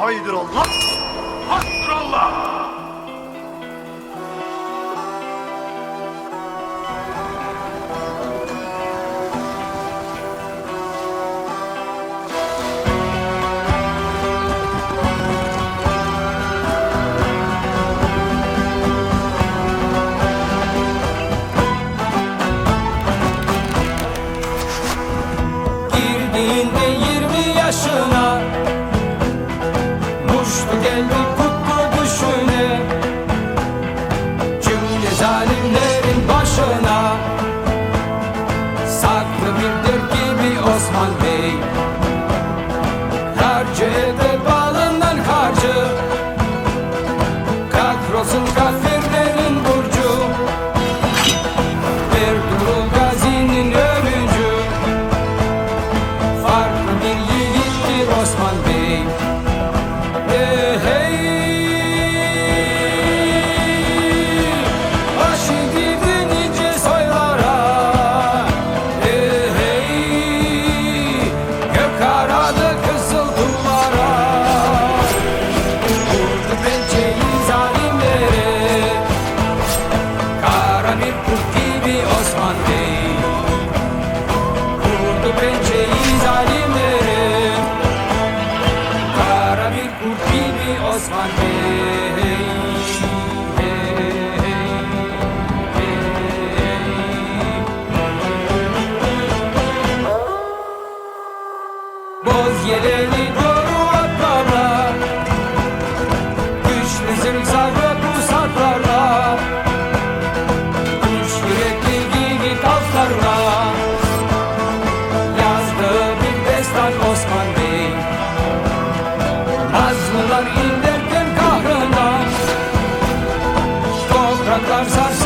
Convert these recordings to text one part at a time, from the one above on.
Haydır Allah! Hasbunallah! zalimlerim Kara bir kurt gibi Osman Bey. Boz yeleni doğru atlama. Güçlüsün savrulma Nazlılar inlerken kahrına. Topraklar sarsın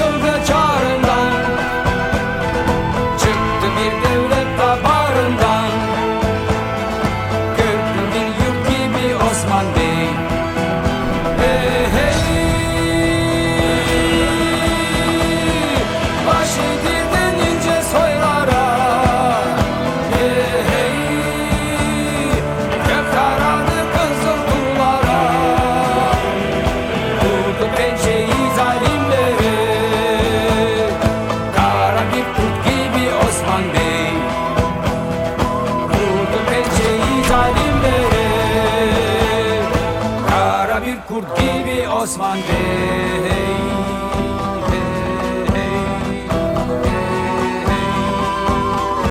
kurt gibi Osman Bey.